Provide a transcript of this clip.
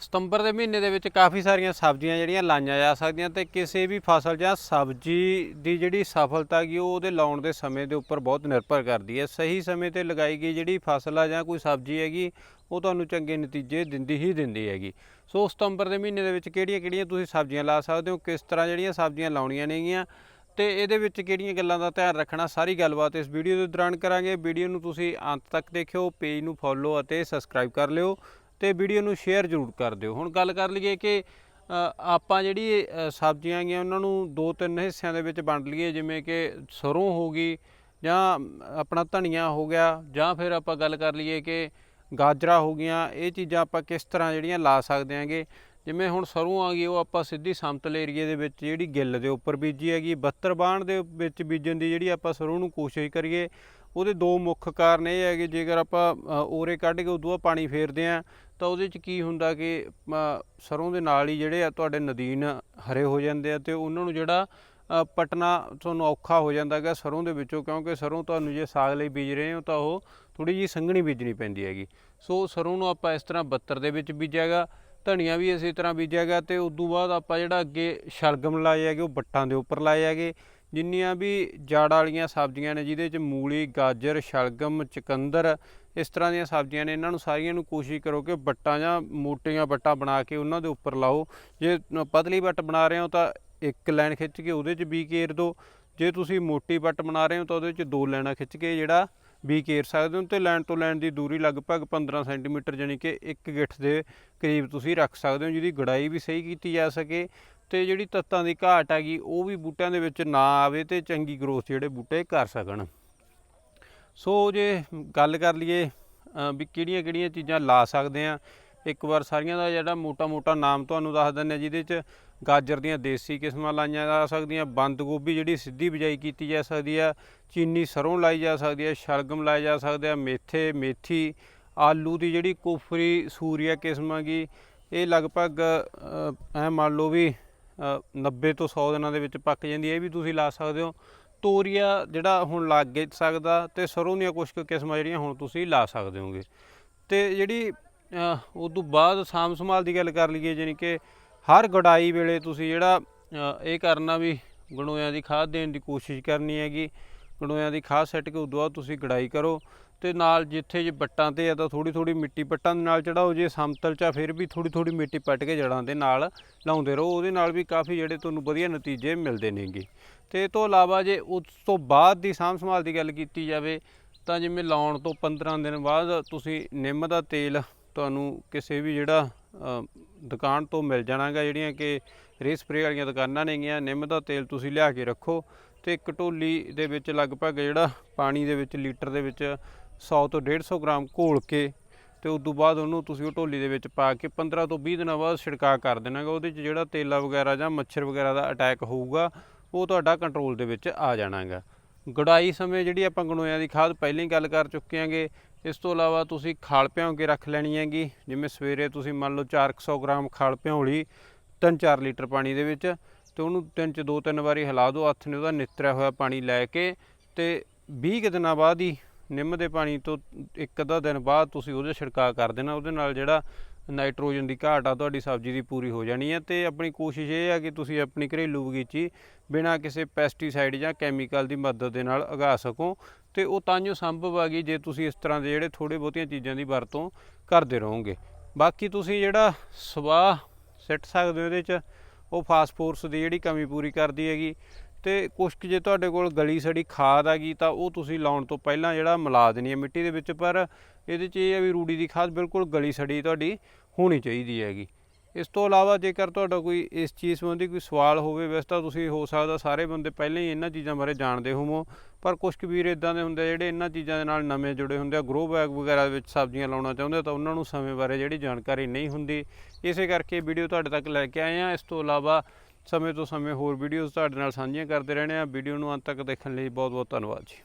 ਸਤੰਬਰ ਦੇ ਮਹੀਨੇ ਦੇ ਵਿੱਚ ਕਾਫੀ ਸਾਰੀਆਂ ਸਬਜ਼ੀਆਂ ਜਿਹੜੀਆਂ ਲਾਈਆਂ ਜਾ ਸਕਦੀਆਂ ਤੇ ਕਿਸੇ ਵੀ ਫਸਲ ਜਾਂ ਸਬਜ਼ੀ ਦੀ ਜਿਹੜੀ ਸਫਲਤਾ ਗੀ ਉਹ ਉਹਦੇ ਲਾਉਣ ਦੇ ਸਮੇਂ ਦੇ ਉੱਪਰ ਬਹੁਤ ਨਿਰਭਰ ਕਰਦੀ ਹੈ। ਸਹੀ ਸਮੇਂ ਤੇ ਲਗਾਈ ਗਈ ਜਿਹੜੀ ਫਸਲ ਆ ਜਾਂ ਕੋਈ ਸਬਜ਼ੀ ਹੈਗੀ, ਉਹ ਤੁਹਾਨੂੰ ਚੰਗੇ ਨਤੀਜੇ ਦਿੰਦੀ ਹੀ ਦਿੰਦੀ ਹੈਗੀ। ਸੋ ਸਤੰਬਰ ਦੇ ਮਹੀਨੇ ਦੇ ਵਿੱਚ ਕਿਹੜੀਆਂ-ਕਿਹੜੀਆਂ ਤੁਸੀਂ ਸਬਜ਼ੀਆਂ ਲਾ ਸਕਦੇ ਹੋ, ਕਿਸ ਤਰ੍ਹਾਂ ਜਿਹੜੀਆਂ ਸਬਜ਼ੀਆਂ ਲਾਉਣੀਆਂ ਨੇਗੀਆਂ ਤੇ ਇਹਦੇ ਵਿੱਚ ਕਿਹੜੀਆਂ ਗੱਲਾਂ ਦਾ ਧਿਆਨ ਰੱਖਣਾ, ਸਾਰੀ ਗੱਲਬਾਤ ਇਸ ਵੀਡੀਓ ਦੇ ਦੌਰਾਨ ਕਰਾਂਗੇ। ਵੀਡੀਓ ਨੂੰ ਤੁਸੀਂ ਅੰਤ ਤੱਕ ਦੇਖਿਓ, ਪੇਜ ਨੂੰ ਫੋਲੋ ਅਤੇ ਸਬਸਕ੍ਰਾਈਬ ਕਰ ਲਿਓ। ਤੇ ਵੀਡੀਓ ਨੂੰ ਸ਼ੇਅਰ ਜ਼ਰੂਰ ਕਰ ਦਿਓ। ਹੁਣ ਗੱਲ ਕਰ ਲਈਏ ਕਿ ਆਪਾਂ ਜਿਹੜੀ ਸਬਜ਼ੀਆਂ ਹੈਗੀਆਂ, ਉਹਨਾਂ ਨੂੰ ਦੋ ਤਿੰਨ ਹਿੱਸਿਆਂ ਦੇ ਵਿੱਚ ਵੰਡ ਲਈਏ, ਜਿਵੇਂ ਕਿ ਸਰੋਂ ਹੋ ਗਈ ਜਾਂ ਆਪਣਾ ਧਨੀਆ ਹੋ ਗਿਆ, ਜਾਂ ਫਿਰ ਆਪਾਂ ਗੱਲ ਕਰ ਲਈਏ ਕਿ ਗਾਜਰਾ ਹੋ ਗਈਆਂ, ਇਹ ਚੀਜ਼ਾਂ ਆਪਾਂ ਕਿਸ ਤਰ੍ਹਾਂ ਜਿਹੜੀਆਂ ਲਾ ਸਕਦੇ ਆਂਗੇ ਜਿਵੇਂ ਹੁਣ ਸਰੋਂ ਆ ਗਈ ਉਹ ਆਪਾਂ ਸਿੱਧੀ ਸਮਤਲ ਏਰੀਏ ਦੇ ਵਿੱਚ ਜਿਹੜੀ ਗਿੱਲ ਦੇ ਉੱਪਰ ਬੀਜੀ ਹੈਗੀ 72 ਬਾਣ ਦੇ ਵਿੱਚ ਬੀਜਣ ਦੀ ਜਿਹੜੀ ਆਪਾਂ ਸਰੋਂ ਨੂੰ ਕੋਸ਼ਿਸ਼ ਕਰੀਏ ਉਹਦੇ ਦੋ ਮੁੱਖ ਕਾਰਨ ਇਹ ਹੈ ਕਿ ਜੇਕਰ ਆਪਾਂ ਓਰੇ ਕੱਢ ਕੇ ਉਦੋਂ ਬਾਅਦ ਪਾਣੀ ਫੇਰਦੇ ਆ ਤਾਂ ਉਹਦੇ ਚ ਕੀ ਹੁੰਦਾ ਕਿ ਅ, ਸਰੋਂ ਦੇ ਨਾਲ ਹੀ ਜਿਹੜੇ ਆ ਤੁਹਾਡੇ ਨਦੀਨ ਹਰੇ ਹੋ ਜਾਂਦੇ ਆ ਤੇ ਉਹਨਾਂ ਨੂੰ ਜਿਹੜਾ ਅ, ਤੁਹਾਨੂੰ ਔਖਾ ਹੋ ਜਾਂਦਾ ਹੈਗਾ ਸਰੋਂ ਦੇ ਵਿੱਚੋਂ ਕਿਉਂਕਿ ਸਰੋਂ ਤੁਹਾਨੂੰ ਜੇ ਸਾਗ ਲਈ ਬੀਜ ਰਹੇ ਹੋ ਤਾਂ ਉਹ ਥੋੜੀ ਜਿਹੀ ਸੰਘਣੀ ਬੀਜਣੀ ਪੈਂਦੀ ਹੈਗੀ। ਸੋ ਸਰੋਂ ਨੂੰ ਆਪਾਂ ਇਸ ਤਰ੍ਹਾਂ 72 ਦੇ ਵਿੱਚ ਬੀਜਿਆਗਾ ਧਨੀਆ ਵੀ ਇਸੇ ਤਰ੍ਹਾਂ ਬੀਜਿਆ ਗਿਆ ਤੇ ਉਸ ਤੋਂ ਬਾਅਦ ਆਪਾਂ ਜਿਹੜਾ ਅੱਗੇ ਸ਼ਲਗਮ ਲਾਏ ਹੈਗੇ, ਉਹ ਵੱਟਾਂ ਦੇ ਉੱਪਰ ਲਾਏ ਹੈਗੇ। ਜਿੰਨੀਆਂ ਵੀ ਜੜ ਵਾਲੀਆਂ ਸਬਜ਼ੀਆਂ ਨੇ, ਜਿਹਦੇ ਚ ਮੂਲੀ, ਗਾਜਰ, ਸ਼ਲਗਮ, ਚਕੰਦਰ, ਇਸ ਤਰ੍ਹਾਂ ਦੀਆਂ ਸਬਜ਼ੀਆਂ ਨੇ, ਇਹਨਾਂ ਨੂੰ ਸਾਰੀਆਂ ਨੂੰ ਕੋਸ਼ਿਸ਼ ਕਰੋ ਕਿ ਵੱਟਾਂ ਜਾਂ ਮੋਟੀਆਂ ਵੱਟਾਂ ਬਣਾ ਕੇ ਉਹਨਾਂ ਦੇ ਉੱਪਰ ਲਾਓ। ਜੇ ਪਤਲੀ ਵੱਟ ਬਣਾ ਰਹੇ ਹੋ ਤਾਂ ਇੱਕ ਲਾਈਨ ਖਿੱਚ ਕੇ ਉਹਦੇ 'ਚ ਬੀ ਕੇਰ ਦਿਓ ਜੇ ਤੁਸੀਂ ਮੋਟੀ ਵੱਟ ਬਣਾ ਰਹੇ ਹੋ ਤਾਂ ਉਹਦੇ 'ਚ ਦੋ ਲਾਈਨਾਂ ਖਿੱਚ ਕੇ ਜਿਹੜਾ ਵੀ ਘੇਰ ਸਕਦੇ ਹੋ ਤੇ ਲਾਈਨ ਤੋਂ ਲਾਈਨ ਦੀ ਦੂਰੀ ਲਗਭਗ 15 ਸੈਂਟੀਮੀਟਰ ਜਾਨੀ ਕਿ ਇੱਕ ਗਿੱਠ ਦੇ ਕਰੀਬ ਤੁਸੀਂ ਰੱਖ ਸਕਦੇ ਹੋ, ਜਿਹਦੀ ਗੜਾਈ ਵੀ ਸਹੀ ਕੀਤੀ ਜਾ ਸਕੇ ਤੇ ਜਿਹੜੀ ਤੱਤਾਂ ਦੀ ਘਾਟ ਹੈਗੀ, ਉਹ ਵੀ ਬੂਟਿਆਂ ਦੇ ਵਿੱਚ ਨਾ ਆਵੇ ਤੇ ਚੰਗੀ ਗਰੋਥ ਜਿਹੜੇ ਬੂਟੇ ਕਰ ਸਕਣ। ਸੋ ਜੇ ਗੱਲ ਕਰ ਲਈਏ ਵੀ ਕਿਹੜੀਆਂ ਕਿਹੜੀਆਂ ਚੀਜ਼ਾਂ ਲਾ ਸਕਦੇ ਆ ਇੱਕ ਵਾਰ ਸਾਰੀਆਂ ਦਾ ਜਿਹੜਾ ਮੋਟਾ-ਮੋਟਾ ਨਾਮ ਤੁਹਾਨੂੰ ਦੱਸ ਦਿੰਦੇ ਆ ਜਿਹਦੇ ਚ ਗਾਜਰ ਦੀਆਂ ਦੇਸੀ ਕਿਸਮਾਂ ਲਾਈਆਂ ਜਾ ਸਕਦੀਆਂ ਬੰਦ ਗੋਭੀ ਜਿਹੜੀ ਸਿੱਧੀ ਬਿਜਾਈ ਕੀਤੀ ਜਾ ਸਕਦੀ ਆ ਚੀਨੀ ਸਰੋਂ ਲਾਈ ਜਾ ਸਕਦੀ ਆ ਸ਼ਲਗਮ ਲਾਏ ਜਾ ਸਕਦੇ ਆ ਮੇਥੇ ਮੇਥੀ ਆਲੂ ਦੀ ਜਿਹੜੀ ਕੋਫਰੀ ਸੂਰੀਆ ਕਿਸਮ ਹੈਗੀ ਇਹ ਲਗਭਗ ਐ ਮੰਨ ਲਓ ਵੀ ਅ, 90 ਤੋਂ 100 ਦਿਨਾਂ ਦੇ ਵਿੱਚ ਪੱਕ ਜਾਂਦੀ ਹੈ ਇਹ ਵੀ ਤੁਸੀਂ ਲਾ ਸਕਦੇ ਹੋ। ਤੋਰੀਆ ਜਿਹੜਾ ਹੁਣ ਲੱਗ ਸਕਦਾ ਤੇ ਸਰੋਂ ਦੀਆਂ ਕੁਝ ਕੁ ਕਿਸਮਾਂ ਜਿਹੜੀਆਂ ਹੁਣ ਤੁਸੀਂ ਲਾ ਸਕਦੇ ਹੋਗੇ। ਤੇ ਜਿਹੜੀ ਅ, ਉਸ ਤੋਂ ਬਾਅਦ ਸਾਂਭ ਸੰਭਾਲ ਦੀ ਗੱਲ ਕਰ ਲਈਏ ਜਾਣੀ ਕਿ ਹਰ ਗੜਾਈ ਵੇਲੇ ਤੁਸੀਂ ਜਿਹੜਾ ਇਹ ਕਰਨਾ ਵੀ ਗਣੋਇਆਂ ਦੀ ਖਾਦ ਦੇਣ ਦੀ ਕੋਸ਼ਿਸ਼ ਕਰਨੀ ਹੈਗੀ। ਗਣੋਇਆਂ ਦੀ ਖਾਦ ਸੱਟ ਕੇ ਉਦੋਂ ਬਾਅਦ ਤੁਸੀਂ ਗੜਾਈ ਕਰੋ ਤੇ ਨਾਲ ਜਿੱਥੇ ਜੇ ਬੱਟਾਂ ਤੇ ਆ ਤਾਂ ਥੋੜੀ ਥੋੜੀ ਮਿੱਟੀ ਪੱਟਾਂ ਦੇ ਨਾਲ ਚੜਾਓ, ਜੇ ਸਮਤਲ ਚ ਆ ਫਿਰ ਵੀ ਥੋੜੀ ਥੋੜੀ ਮਿੱਟੀ ਪੱਟ ਕੇ ਜੜਾਂ ਦੇ ਨਾਲ ਲਾਉਂਦੇ ਰਹੋ। ਉਹਦੇ ਨਾਲ ਵੀ ਕਾਫੀ ਜਿਹੜੇ ਤੁਹਾਨੂੰ ਵਧੀਆ ਨਤੀਜੇ ਮਿਲਦੇ ਨੇਗੇ। ਤੇ ਇਹ ਤੋਂ ਇਲਾਵਾ ਜੇ ਉਸ ਤੋਂ ਬਾਅਦ ਦੀ ਸਾਂਭ ਸੰਭਾਲ ਦੀ ਗੱਲ ਕੀਤੀ ਜਾਵੇ ਤਾਂ ਜਿਵੇਂ ਲਾਉਣ ਤੋਂ 15 ਦਿਨ ਬਾਅਦ ਤੁਸੀਂ ਨਿੰਮ ਦਾ ਤੇਲ ਤੁਹਾਨੂੰ ਕਿਸੇ ਵੀ ਜਿਹੜਾ ਦੁਕਾਨ ਤੋਂ ਮਿਲ ਜਾਣਾਗਾ ਜਿਹੜੀਆਂ ਕਿ ਰੇ ਸਪਰੇ ਵਾਲੀਆਂ ਦੁਕਾਨਾਂ ਨੇਗੀਆਂ। ਨਿੰਮ ਦਾ ਤੇਲ ਤੁਸੀਂ ਲਿਆ ਕੇ ਰੱਖੋ ਤੇ ਇੱਕ ਢੋਲੀ ਦੇ ਵਿੱਚ ਲਗਭਗ ਜਿਹੜਾ ਪਾਣੀ ਦੇ ਵਿੱਚ, ਲੀਟਰ ਦੇ ਵਿੱਚ 100 ਤੋਂ 150 ਗ੍ਰਾਮ ਘੋਲ ਕੇ ਤੇ ਉਸ ਤੋਂ ਬਾਅਦ ਉਹਨੂੰ ਤੁਸੀਂ ਉਹ ਢੋਲੀ ਦੇ ਵਿੱਚ ਪਾ ਕੇ 15 ਤੋਂ 20 ਦਿਨਾਂ ਬਾਅਦ ਛਿੜਕਾਅ ਕਰ ਦੇਣਾਗਾ। ਉਹਦੇ 'ਚ ਜਿਹੜਾ ਤੇਲਾ ਵਗੈਰਾ ਜਾਂ ਮੱਛਰ ਵਗੈਰਾ ਦਾ ਅਟੈਕ ਹੋਊਗਾ, ਉਹ ਤੁਹਾਡਾ ਕੰਟਰੋਲ ਦੇ ਵਿੱਚ ਆ ਜਾਣਾਗਾ। ਗੁਡਾਈ ਸਮੇਂ ਜਿਹੜੀ ਆਪਾਂ ਗਣੋਇਆਂ ਦੀ ਖਾਦ ਪਹਿਲਾਂ ਹੀ ਗੱਲ ਕਰ ਚੁੱਕੇ ਆਂਗੇ ਇਸ ਤੋਂ ਇਲਾਵਾ ਤੁਸੀਂ ਖਾਲ ਭਿਉਂ ਕੇ ਰੱਖ ਲੈਣੀ ਹੈਗੀ, ਜਿਵੇਂ ਸਵੇਰੇ ਤੁਸੀਂ ਮੰਨ ਲਓ 400 ਗ੍ਰਾਮ ਖਾਲ ਭਿਉਂ ਲਈ 3-4 ਲੀਟਰ ਪਾਣੀ ਦੇ ਵਿੱਚ, ਤੇ ਉਹਨੂੰ ਤਿੰਨ ਚ ਦੋ ਤਿੰਨ ਵਾਰੀ ਹਿਲਾ ਦਿਓ, ਹੱਥ ਨੇ ਉਹਦਾ ਨਿਤਰਿਆ ਹੋਇਆ ਪਾਣੀ ਲੈ ਕੇ, ਤੇ 20 ਕੁ ਦਿਨਾਂ ਬਾਅਦ ਹੀ ਨਿੰਮ ਦੇ ਪਾਣੀ ਤੋਂ ਇੱਕ ਅੱਧਾ ਦਿਨ ਬਾਅਦ ਤੁਸੀਂ ਉਹਦੇ ਛਿੜਕਾਅ ਕਰ ਦੇਣਾ, ਉਹਦੇ ਨਾਲ ਜਿਹੜਾ ਨਾਈਟ੍ਰੋਜਨ ਦੀ ਘਾਟ ਆ, ਤੁਹਾਡੀ ਸਬਜ਼ੀ ਦੀ ਪੂਰੀ ਹੋ ਜਾਣੀ ਹੈ ਤੇ ਆਪਣੀ ਕੋਸ਼ਿਸ਼ ਇਹ ਆ ਕਿ ਤੁਸੀਂ ਆਪਣੀ ਘਰੇਲੂ ਬਗੀਚੀ ਬਿਨਾਂ ਕਿਸੇ ਪੈਸਟੀਸਾਈਡ ਜਾਂ ਕੈਮੀਕਲ ਦੀ ਮਦਦ ਦੇ ਨਾਲ ਉਗਾ ਸਕੋ। ਤੇ ਉਹ ਤਾਂ ਜੋ ਸੰਭਵ ਗਈ, ਜੇ ਤੁਸੀਂ ਇਸ ਤਰ੍ਹਾਂ ਦੇ ਜਿਹੜੇ ਥੋੜੇ ਬਹੁਤੀਆਂ ਚੀਜ਼ਾਂ ਦੀ ਵਰਤੋਂ ਕਰਦੇ ਰਹੋਗੇ। ਬਾਕੀ ਤੁਸੀਂ ਜਿਹੜਾ ਸਵਾਹ ਸਿੱਟ ਸਕਦੇ ਹੋ ਇਹਦੇ 'ਚ, ਉਹ ਫਾਸਫੋਰਸ ਦੀ ਜਿਹੜੀ ਕਮੀ ਪੂਰੀ ਕਰਦੀ ਹੈਗੀ। ਤੇ ਕੁਛ ਕੁ ਜੇ ਤੁਹਾਡੇ ਕੋਲ ਗਲੀ ਸੜੀ ਖਾਦ ਹੈਗੀ ਤਾਂ ਉਹ ਤੁਸੀਂ ਲਾਉਣ ਤੋਂ ਪਹਿਲਾਂ ਜਿਹੜਾ ਮਿਲਾ ਦੇਣੀ ਹੈ ਮਿੱਟੀ ਦੇ ਵਿੱਚ, ਪਰ ਇਹਦੇ 'ਚ ਇਹ ਹੈ ਵੀ ਰੂੜੀ ਦੀ ਖਾਦ ਬਿਲਕੁਲ ਗਲੀ ਸੜੀ ਤੁਹਾਡੀ ਹੋਣੀ ਚਾਹੀਦੀ ਹੈਗੀ। ਇਸ ਤੋਂ ਇਲਾਵਾ ਜੇਕਰ ਤੁਹਾਡਾ ਕੋਈ ਇਸ ਚੀਜ਼ ਸੰਬੰਧੀ ਕੋਈ ਸਵਾਲ ਹੋਵੇ, ਵੈਸੇ ਤਾਂ ਤੁਸੀਂ ਹੋ ਸਕਦਾ ਸਾਰੇ ਬੰਦੇ ਪਹਿਲਾਂ ਹੀ ਇਹਨਾਂ ਚੀਜ਼ਾਂ ਬਾਰੇ ਜਾਣਦੇ ਹੋਵੋ, ਪਰ ਕੁਝ ਕੁ ਵੀਰ ਇਦਾਂ ਦੇ ਹੁੰਦੇ ਆ ਜਿਹੜੇ ਇਹਨਾਂ ਚੀਜ਼ਾਂ ਦੇ ਨਾਲ ਨਵੇਂ ਜੁੜੇ ਹੁੰਦੇ ਆ ਗਰੋ ਬੈਗ ਵਗੈਰਾ ਵਿੱਚ ਸਬਜ਼ੀਆਂ ਲਾਉਣਾ ਚਾਹੁੰਦੇ ਤਾਂ ਉਹਨਾਂ ਨੂੰ ਸਮੇਂ ਬਾਰੇ ਜਿਹੜੀ ਜਾਣਕਾਰੀ ਨਹੀਂ ਹੁੰਦੀ। ਇਸੇ ਕਰਕੇ ਵੀਡੀਓ ਤੁਹਾਡੇ ਤੱਕ ਲੈ ਕੇ ਆਏ ਆ ਇਸ ਤੋਂ ਇਲਾਵਾ ਸਮੇਂ ਤੋਂ ਸਮੇਂ ਹੋਰ ਵੀਡੀਓਜ਼ ਤੁਹਾਡੇ ਨਾਲ ਸਾਂਝੀਆਂ ਕਰਦੇ ਰਹਿਣੇ ਆ ਵੀਡੀਓ ਨੂੰ ਅੰਤ ਤੱਕ ਦੇਖਣ ਲਈ ਬਹੁਤ ਬਹੁਤ ਧੰਨਵਾਦ ਜੀ।